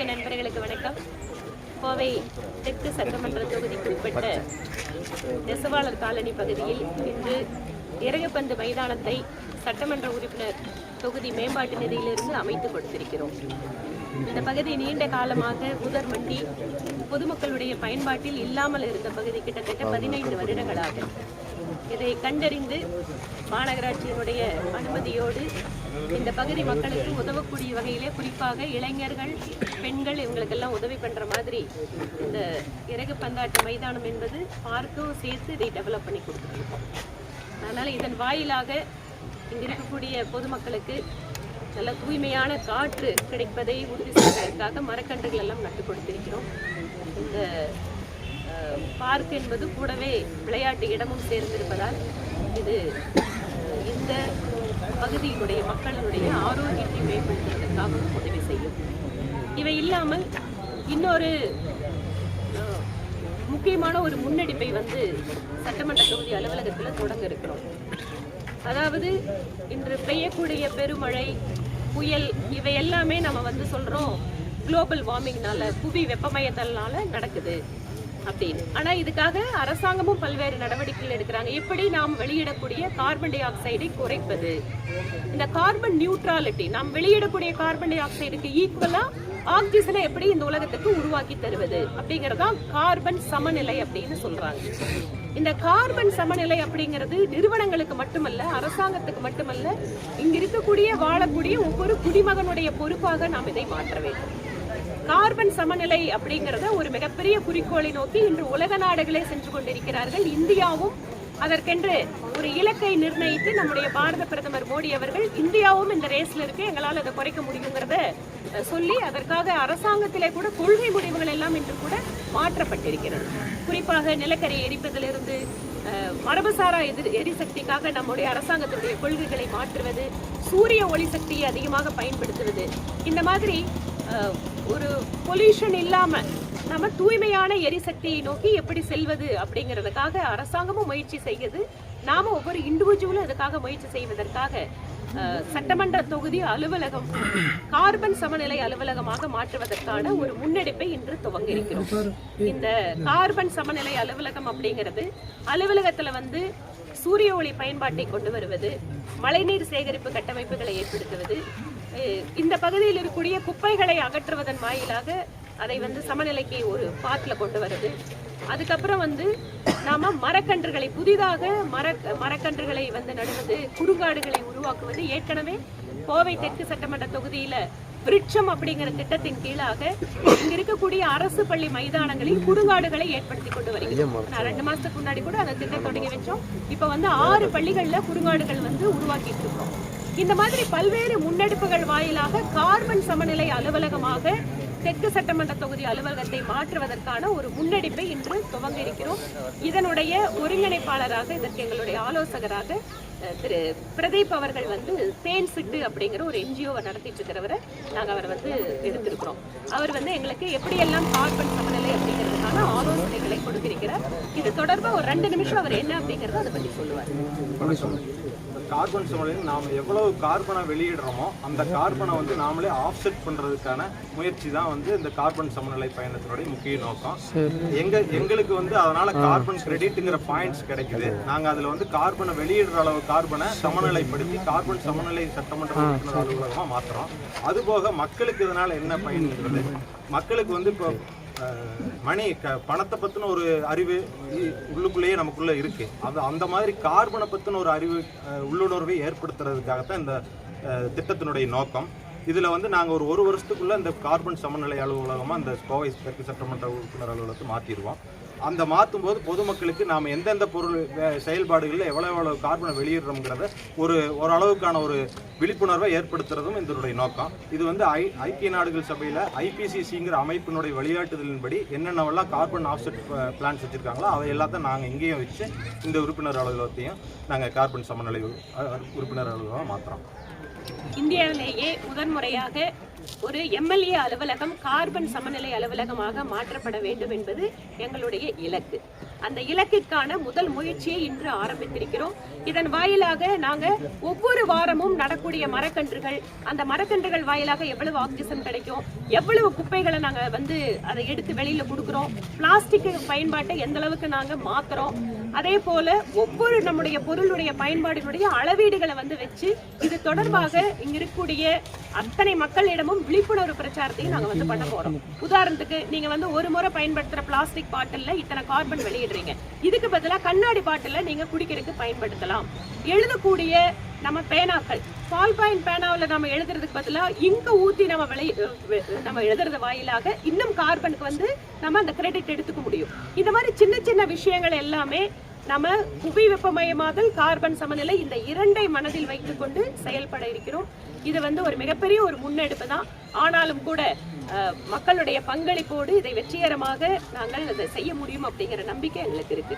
ஜனநாயக நண்பர்களுக்கு வணக்கம். கோவை தெற்கு சட்டமன்ற தொகுதிக்கு உட்பட்ட நெசவாளர் காலனி பகுதியில் இன்று இறகுப்பந்து மைதானத்தை சட்டமன்ற உறுப்பினர் தொகுதி மேம்பாட்டு நிதியிலிருந்து அமைத்து கொடுத்திருக்கிறோம். இந்த பகுதி நீண்ட காலமாக புதர் மண்டி பொதுமக்களுடைய பயன்பாட்டில் இல்லாமல் இருந்த பகுதி கிட்டத்தட்ட பதினைந்து வருடங்களாக இதை கண்டறிந்து மாநகராட்சியினுடைய அனுமதியோடு இந்த பகுதி மக்களுக்கு உதவக்கூடிய வகையிலே குறிப்பாக இளைஞர்கள் பெண்கள் இவங்களுக்கெல்லாம் உதவி பண்ணுற மாதிரி இந்த இறகு பந்தாட்ட மைதானம் என்பது பார்க்கும் சேர்த்து இதை டெவலப் பண்ணி கொடுத்துருக்கோம். அதனால் இதன் வாயிலாக இங்கே இருக்கக்கூடிய பொதுமக்களுக்கு நல்ல தூய்மையான காற்று கிடைப்பதை உறுதி செய்வதற்காக மரக்கன்றுகள் எல்லாம் நட்டு கொடுத்திருக்கிறோம். இந்த பார்க் என்பது கூடவே விளையாட்டு இடமும் சேர்ந்திருப்பதால் இது இந்த பகுதியினுடைய மக்களுடைய ஆரோக்கியத்தை மேம்படுத்துவதற்காக உதவி செய்யும். இவை இல்லாமல் இன்னொரு முக்கியமான ஒரு முன்னெடுப்பை வந்து சட்டமன்ற தொகுதி அலுவலகத்தில் தொடங்க இருக்கிறோம். அதாவது இன்று பெய்யக்கூடிய பெருமழை புயல் இவை எல்லாமே நம்ம வந்து சொல்கிறோம் குளோபல் வார்மிங்னால புவி வெப்பமயத்தல்னால நடக்குது. அப்படின்னு. ஆனா இதுக்காக அரசாங்கமும் பல்வேறு நடவடிக்கைகள் எடுக்கிறாங்க. எப்படி நாம் வெளியிடக்கூடிய கார்பன் டை ஆக்சைடை குறைப்பது? இந்த கார்பன் நியூட்ராலிட்டி நாம் வெளியிடக்கூடிய கார்பன் டை ஆக்சைடுக்கு ஈக்குவலா ஆக்சிஜனை எப்படி இந்த உலகத்துக்கு உருவாக்கி தருவது? அப்படிங்கறதான் கார்பன் சமநிலை அப்படின்னு சொல்றாங்க. இந்த கார்பன் சமநிலை அப்படிங்கிறது நிறுவனங்களுக்கு மட்டுமல்ல அரசாங்கத்துக்கு மட்டுமல்ல இங்க இருக்கக்கூடிய வாழக்கூடிய ஒவ்வொரு குடிமகனுடைய பொறுப்பாக நாம் இதை மாற்ற வேண்டும். கார்பன் சமநிலை அப்படிங்கிறத ஒரு மிகப்பெரிய குறிக்கோளை நோக்கி இன்று உலக நாடுகளே சென்று கொண்டிருக்கிறார்கள். இந்தியாவும் அதற்கென்று ஒரு இலக்கை நிர்ணயித்து நம்முடைய பாரத பிரதமர் மோடி அவர்கள் இந்தியாவும் இந்த ரேஸ்ல இருக்கு எங்களால் அதை குறைக்க முடியுங்கிறத சொல்லி அதற்காக அரசாங்கத்திலே கூட கொள்கை முடிவுகள் எல்லாம் இன்று கூட மாற்றப்பட்டிருக்கிறது. குறிப்பாக நிலக்கரி எரிப்பதிலிருந்து மரபுசாரா எதிர் எரிசக்திக்காக நம்முடைய அரசாங்கத்தினுடைய கொள்கைகளை மாற்றுவது சூரிய ஒளி சக்தியை அதிகமாக பயன்படுத்துவது இந்த மாதிரி ஒரு பொல்யூஷன் இல்லாமல் நம்ம தூய்மையான எரிசக்தியை நோக்கி எப்படி செல்வது அப்படிங்கிறதுக்காக அரசாங்கமும் முயற்சி செய்யுது. நாம ஒவ்வொரு இண்டிவிஜுவலும் அதுக்காக முயற்சி செய்வதற்காக சட்டமன்ற தொகுதி அலுவலகம் கார்பன் சமநிலை அலுவலகமாக மாற்றுவதற்கான ஒரு முன்னெடுப்பை இன்று துவங்க இருக்கிறோம் இந்த கார்பன் சமநிலை அலுவலகம் அப்படிங்கிறது அலுவலகத்துல வந்து சூரிய ஒளி பயன்பாட்டை கொண்டு வருவது மழைநீர் சேகரிப்பு கட்டமைப்புகளை ஏற்படுத்துவது இந்த பகுதியில் இருக்கக்கூடிய குப்பைகளை அகற்றுவதன் வாயிலாக அதை வந்து சமநிலைக்கு ஒரு பாட்டில் கொண்டு வருது. அதுக்கப்புறம் வந்து நாம மரக்கன்றுகளை புதிதாக மர மரக்கன்றுகளை வந்து நடுவது குறுங்காடுகளை உருவாக்குவது ஏற்கனவே கோவை தெற்கு சட்டமன்ற தொகுதியில விருட்சம் அப்படிங்கிற திட்டத்தின் கீழாக இங்க இருக்கக்கூடிய அரசு பள்ளி மைதானங்களில் குறுங்காடுகளை ஏற்படுத்தி கொண்டு வருகிறோம் நான் ரெண்டு மாசத்துக்கு முன்னாடி கூட அந்த திட்டம் தொடங்கி வச்சோம். இப்ப வந்து ஆறு பள்ளிகள்ல குறுங்காடுகள் வந்து உருவாக்கிட்டு இருக்கோம். இந்த மாதிரி பல்வேறு முன்னெடுப்புகள் வாயிலாக கார்பன் சமநிலை அலுவலகமாக தெற்கு சட்டமன்ற தொகுதி அலுவலகத்தை மாற்றுவதற்கான ஒரு முன்னெடுப்பை இன்று துவங்க இருக்கிறோம் இதனுடைய ஒருங்கிணைப்பாளராக இதற்கு எங்களுடைய ஆலோசகராக திரு பிரதீப் அவர்கள் வந்து தேன் சிட்டு அப்படிங்கிற ஒரு என்ஜிஓவை நடத்திட்டு இருக்கிறவரை நாங்கள் அவரை வந்து எடுத்திருக்கிறோம். அவர் வந்து எங்களுக்கு எப்படியெல்லாம் கார்பன் சமநிலை அப்படிங்கிறதுக்கான ஆலோசனைகளை கொடுத்திருக்கிறார். இது தொடர்பாக ஒரு ரெண்டு நிமிஷம் அவர் என்ன அப்படிங்கறத அதை பற்றி சொல்லுவார். கார்பன் சமநிலையில் நாம் எவ்வளவு கார்பனை வெளியிடுறோமோ அந்த கார்பனை வந்து நாமளே ஆஃப்செட் பண்றதுக்கான முயற்சி தான் வந்து இந்த கார்பன் சமநிலை பயணத்தினுடைய முக்கிய நோக்கம். எங்க எங்களுக்கு வந்து அதனால கார்பன் கிரெடிட்ங்கிற பாயிண்ட்ஸ் கிடைக்குது. நாங்க அதுல வந்து கார்பனை வெளியிடுற அளவு கார்பனை சமநிலைப்படுத்தி கார்பன் சமநிலை சட்டமன்ற உறுப்பினர் அலுவலகமா மாத்துறோம். அதுபோக மக்களுக்கு இதனால என்ன பயன்கிறது மக்களுக்கு வந்து இப்போ மணி க பணத்தை பற்றின ஒரு அறிவு உள்ளுக்குள்ளேயே நமக்குள்ளே இருக்குது அது அந்த மாதிரி கார்பனை பற்றின ஒரு அறிவு உள்ளுணர்வை ஏற்படுத்துறதுக்காகத்தான் இந்த திட்டத்தினுடைய நோக்கம். இதில் வந்து நாங்கள் ஒரு ஒரு வருஷத்துக்குள்ளே இந்த கார்பன் சமநிலை அலுவலகமாக இந்த கோவை தெற்கு சட்டமன்ற உறுப்பினர் அலுவலகத்தை மாற்றிடுவோம் அந்த மாற்றும் போது பொதுமக்களுக்கு நாம் எந்தெந்த பொருள் வே- செயல்பாடுகளில் எவ்வளோ எவ்வளோ கார்பனை வெளியிடுறோங்கிறத ஒரு ஓரளவுக்கான ஒரு விழிப்புணர்வை ஏற்படுத்துறதும் இதனுடைய நோக்கம். இது வந்து ஐ ஐக்கிய நாடுகள் சபையில் ஐபிசிசிங்கிற அமைப்பினுடைய வழிகாட்டுதலின்படி என்னென்னவெல்லாம் கார்பன் ஆஃப்செட் பிளான்ஸ் வச்சுருக்காங்களோ அதை எல்லாத்தையும் நாங்கள் இங்கேயும் வச்சு இந்த உறுப்பினர் அலுவலகத்தையும் நாங்கள் கார்பன் சமநிலை உறுப்பினர் அலுவலகமாக மாற்றுறோம் இந்தியாவிலேயே முதன்முறையாக ஒரு எம்எல்ஏ அலுவலகம் கார்பன் சமநிலை அலுவலகமாக மாற்றப்பட வேண்டும் என்பது எங்களுடைய இலக்கு. அந்த இலக்கிற்கான முதல் முயற்சியை இன்று ஆரம்பித்திருக்கிறோம். இதன் வாயிலாக நாங்கள் ஒவ்வொரு வாரமும் நடக்கூடிய மரக்கன்றுகள் அந்த மரக்கன்றுகள் வாயிலாக எவ்வளவு ஆக்சிஜன் கிடைக்கும் எவ்வளவு குப்பைகளை நாங்கள் வந்து அதை எடுத்து வெளியில் கொடுக்குறோம் பிளாஸ்டிக் பயன்பாட்டை எந்த அளவுக்கு நாங்கள் மாற்றுறோம் அதே போல ஒவ்வொரு நம்முடைய பொருளுடைய பயன்பாடுகளுடைய அளவீடுகளை வந்து வச்சு இது தொடர்பாக இங்க இருக்கக்கூடிய அத்தனை மக்களிடமும் விழிப்புணர்வு பிரச்சாரத்தையும் நாங்கள் வந்து பண்ண போறோம். உதாரணத்துக்கு நீங்க வந்து ஒரு முறை பயன்படுத்துற பிளாஸ்டிக் பாட்டில்ல இத்தனை கார்பன் வெளியிடுறீங்க. இதுக்கு பதிலாக கண்ணாடி பாட்டில்ல நீங்க குடிக்கிறதுக்கு பயன்படுத்தலாம். எழுதக்கூடிய நம்ம பேனாக்கள் பால் பாயிண்ட் பேனாவில் நம்ம எழுதுறதுக்கு பதிலாக இங்கே ஊற்றி நம்ம விளை நம்ம எழுதுறது வாயிலாக இன்னும் கார்பனுக்கு வந்து நம்ம அந்த கிரெடிட் எடுத்துக்க முடியும். இந்த மாதிரி சின்ன சின்ன விஷயங்கள் எல்லாமே நம்ம புவி வெப்பமயமாதல் கார்பன் சமநிலை இந்த இரண்டை மனதில் வைத்துக்கொண்டு செயல்பட இருக்கிறோம். இது வந்து ஒரு மிகப்பெரிய ஒரு முன்னெடுப்பு தான். ஆனாலும் கூட மக்களுடைய பங்களிப்போடு இதை வெற்றிகரமாக நாங்கள் அதை செய்ய முடியும் அப்படிங்கிற நம்பிக்கை எங்களுக்கு இருக்கு.